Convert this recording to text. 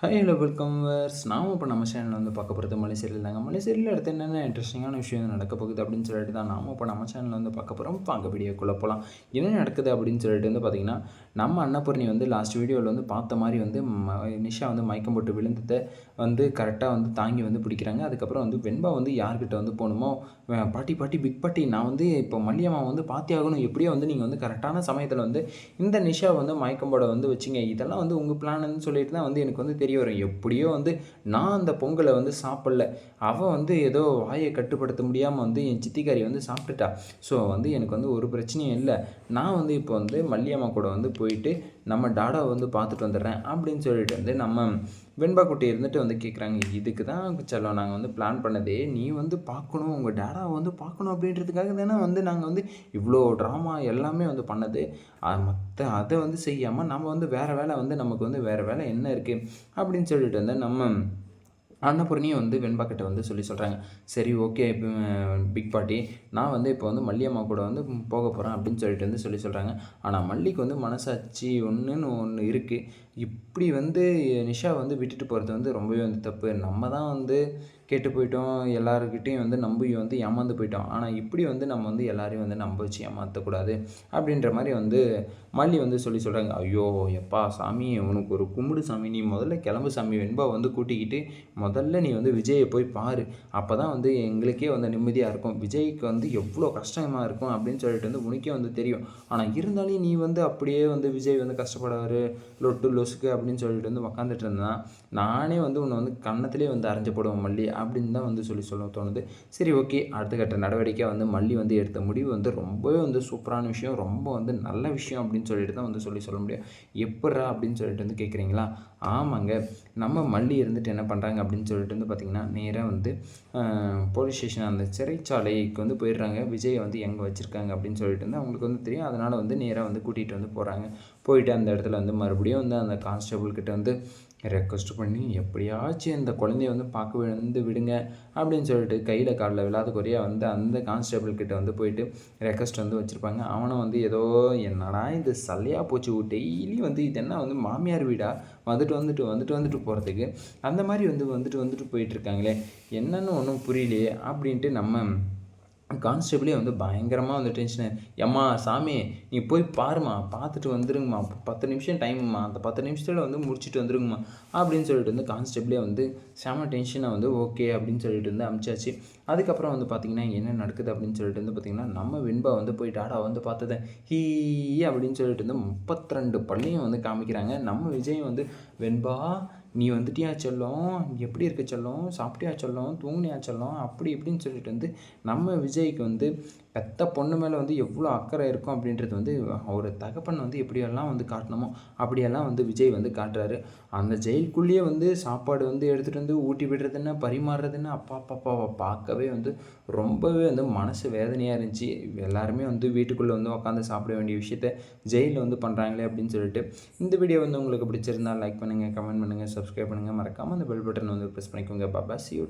Hi hello welcome verse நாம் இப்போ நம்ம சேனலில் வந்து பார்க்க போகிறது மலைசேரியில் தாங்க. மலை அடுத்து என்னென்ன இன்ட்ரெஸ்டிங்கான விஷயம் நடக்க போகுது அப்படின்னு சொல்லிட்டு தான் நாம் இப்போ நம்ம சேனலில் வந்து பார்க்க போகிறோம் வாங்க வீடியோக்குள்ளே போகலாம் என்ன நடக்குது அப்படின்னு சொல்லிட்டு வந்து பார்த்திங்கன்னா நம்ம அன்னபூர்ணி வந்து லாஸ்ட் வீடியோவில் வந்து பார்த்த மாதிரி வந்து ம நிஷா வந்து மயக்கம் போட்டு விழுந்ததை வந்து கரெக்டாக வந்து தாங்கி வந்து பிடிக்கிறாங்க. அதுக்கப்புறம் வந்து வெண்பா வந்து யார்கிட்ட வந்து போகணுமோ பாட்டி பாட்டி பிக் பாட்டி நான் வந்து இப்போ மல்லியம்மா வந்து பாத்தியாகணும் எப்படியோ வந்து நீங்கள் வந்து கரெக்டான சமயத்தில் வந்து இந்த நிஷா வந்து மயக்கம் போட வந்து வச்சிங்க. இதெல்லாம் வந்து உங்கள் பிளான்னு சொல்லிட்டு தான் வந்து எனக்கு வந்து தெரிய வரும் எப்படியோ வந்து நான் அந்த பொங்கலை வந்து சாப்பிடல. அவள் வந்து ஏதோ வாயை கட்டுப்படுத்த முடியாமல் வந்து என் சித்திக்காரி வந்து சாப்பிட்டுட்டா. ஸோ வந்து எனக்கு வந்து ஒரு பிரச்சனையும் இல்லை. நான் வந்து இப்போ வந்து மல்லியம்மா கூட வந்து போயிட்டு நம்ம டாடாவை வந்து பார்த்துட்டு வந்துடுறேன் அப்படின்னு சொல்லிட்டு வந்து நம்ம வெண்பா குட்டி இருந்துட்டு வந்து கேட்குறாங்க இதுக்கு தான் செல்லம் நாங்கள் வந்து பிளான் பண்ணதே நீ வந்து பார்க்கணும் உங்கள் டேடாவை வந்து பார்க்கணும் அப்படின்றதுக்காக தானே வந்து நாங்கள் வந்து இவ்வளோ ட்ராமா எல்லாமே வந்து பண்ணது. மற்ற அதை வந்து செய்யாமல் நம்ம வந்து வேறு வேலை வந்து நமக்கு வந்து வேறு வேலை என்ன இருக்குது அப்படின்னு சொல்லிட்டு வந்து நம்ம அன்னபூர்ணியும் வந்து வெண்பாக்கிட்ட வந்து சொல்லி சொல்கிறாங்க சரி ஓகே பிக் பாட்டி நான் வந்து இப்போ வந்து மல்லியம்மா கூட வந்து போக போகிறேன் அப்படின்னு சொல்லிட்டு வந்து சொல்லி சொல்கிறாங்க ஆனால் மல்லிக்கு வந்து மனசாட்சி ஒன்றுன்னு ஒன்று இருக்குது இப்படி வந்து நிஷா வந்து விட்டுட்டு போகிறது வந்து ரொம்பவே வந்து தப்பு. நம்ம தான் வந்து கெட்டு போயிட்டோம். எல்லாருக்கிட்டையும் வந்து நம்பி வந்து ஏமாந்து போயிட்டோம். ஆனால் இப்படி வந்து நம்ம வந்து எல்லாரையும் வந்து நம்ப வச்சு ஏமாற்றக்கூடாது அப்படின்ற மாதிரி வந்து மல்லி வந்து சொல்லி சொல்கிறாங்க ஐயோ எப்பா சாமி உனக்கு ஒரு கும்பிடு சாமி. நீ முதல்ல கிளம்பு சாமி. வெண்பா வந்து கூட்டிக்கிட்டு முதல்ல நீ வந்து விஜயை போய் பாரு. அப்போ தான் வந்து எங்களுக்கே வந்து நிம்மதியாக இருக்கும். விஜய்க்கு வந்து எவ்வளோ கஷ்டமாக இருக்கும் அப்படின்னு சொல்லிட்டு வந்து உனக்கே வந்து தெரியும். ஆனால் இருந்தாலும் நீ வந்து அப்படியே வந்து விஜய் வந்து கஷ்டப்படுவார். லொட்டு லொசுக்கு அப்படின்னு சொல்லிட்டு வந்து உக்காந்துட்டு இருந்தான். நானே வந்து உன்னை வந்து கன்னத்திலே வந்து அரைஞ்சப்படுவேன் மல்லி. அப்படின்னு தான் வந்து சொல்லி சொல்ல தோணுது. சரி ஓகே. அடுத்த கட்ட நடவடிக்கை வந்து மல்லி வந்து எடுத்த முடிவு வந்து ரொம்பவே வந்து சூப்பரான விஷயம். ரொம்ப வந்து நல்ல விஷயம் அப்படின்னு சொல்லிட்டு தான் வந்து சொல்லி சொல்ல முடியும். எப்பட்றா அப்படின்னு சொல்லிட்டு வந்து கேட்குறீங்களா? ஆமாங்க. நம்ம மல்லி இருந்துட்டு என்ன பண்ணுறாங்க அப்படின்னு சொல்லிட்டு வந்து பார்த்திங்கன்னா நேராக வந்து போலீஸ் ஸ்டேஷன் அந்த சிறைச்சாலைக்கு வந்து போயிடுறாங்க. விஜயை வந்து எங்கே வச்சுருக்காங்க அப்படின்னு சொல்லிட்டு வந்து அவங்களுக்கு வந்து தெரியும். அதனால் வந்து நேராக வந்து கூட்டிகிட்டு வந்து போகிறாங்க போயிட்டு அந்த இடத்துல வந்து மறுபடியும் வந்து அந்த கான்ஸ்டபுள்கிட்ட வந்து ரெக்வஸ்ட் பண்ணி எப்படியாச்சும் இந்த குழந்தைய வந்து பார்க்க வந்து விடுங்க அப்படின்னு சொல்லிட்டு கையில் காலில் விழாத குறையாக வந்து அந்த கான்ஸ்டபிள் கிட்ட வந்து போயிட்டு ரெக்வஸ்ட் வந்து வச்சுருப்பாங்க. அவனை வந்து ஏதோ என்னடா இது சல்லையாக போச்சு டெய்லி வந்து இது என்ன வந்து மாமியார் வீடா? வந்துட்டு வந்துட்டு வந்துட்டு வந்துட்டு போகிறதுக்கு அந்த மாதிரி வந்து வந்துட்டு வந்துட்டு போயிட்டுருக்காங்களே என்னென்னு ஒன்றும் புரியலையே அப்படின்ட்டு நம்ம கான்ஸ்டபிளே வந்து பயங்கரமாக வந்து டென்ஷனு எம்மா சாமி நீ போய் பாருமா பார்த்துட்டு வந்துருங்கம்மா. பத்து நிமிஷம் டைம்மா அந்த பத்து நிமிஷத்தில் வந்து முடிச்சுட்டு வந்துருங்கம்மா. அப்படின்னு சொல்லிட்டு வந்து கான்ஸ்டபிளே வந்து செம டென்ஷனை வந்து ஓகே அப்படின்னு சொல்லிட்டு வந்து அமிச்சாச்சு. அதுக்கப்புறம் வந்து பார்த்திங்கன்னா என்ன நடக்குது? அப்படின்னு சொல்லிட்டு வந்து பார்த்திங்கன்னா நம்ம வெண்பா வந்து போய் டாடா வந்து பார்த்தது ஹீ அப்படின்னு சொல்லிட்டு வந்து முப்பத்தி ரெண்டு பள்ளியும் வந்து காமிக்கிறாங்க. நம்ம விஜயம் வந்து வெண்பா நீ வந்துட்டியா செல்லம்? எப்படி இருக்க செல்லம்? சாப்பிட்டியா செல்லம்? தூங்கினியா செல்லம்? அப்படி இப்படின்னு சொல்லிட்டு வந்து நம்ம விஜய்க்கு வந்து பெத்த பொண்ணு மேலே வந்து எவ்வளோ அக்கறை இருக்கும் அப்படின்றது வந்து அவர் தகப்பன் வந்து எப்படியெல்லாம் வந்து காட்டணுமோ அப்படியெல்லாம் வந்து விஜய் வந்து காட்டுறாரு. அந்த ஜெயிலுக்குள்ளேயே வந்து சாப்பாடு வந்து எடுத்துகிட்டு வந்து ஊட்டி விடுறதுன்னு பரிமாறுறதுன்னு அப்பா அப்பாவை பார்க்கவே வந்து ரொம்பவே வந்து மனசு வேதனையாக இருந்துச்சு. எல்லாருமே வந்து வீட்டுக்குள்ளே வந்து உட்காந்து சாப்பிட வேண்டிய விஷயத்த ஜெயிலில் வந்து பண்ணுறாங்களே அப்படின்னு சொல்லிட்டு இந்த வீடியோ வந்து உங்களுக்கு பிடிச்சிருந்தா லைக் பண்ணுங்கள் கமெண்ட் பண்ணுங்கள் சப்ஸ்கிரைப் பண்ணுங்கள் மறக்காமல் அந்த பெல் பட்டன் வந்து ப்ரெஸ் பண்ணிக்கோங்க. Baba C you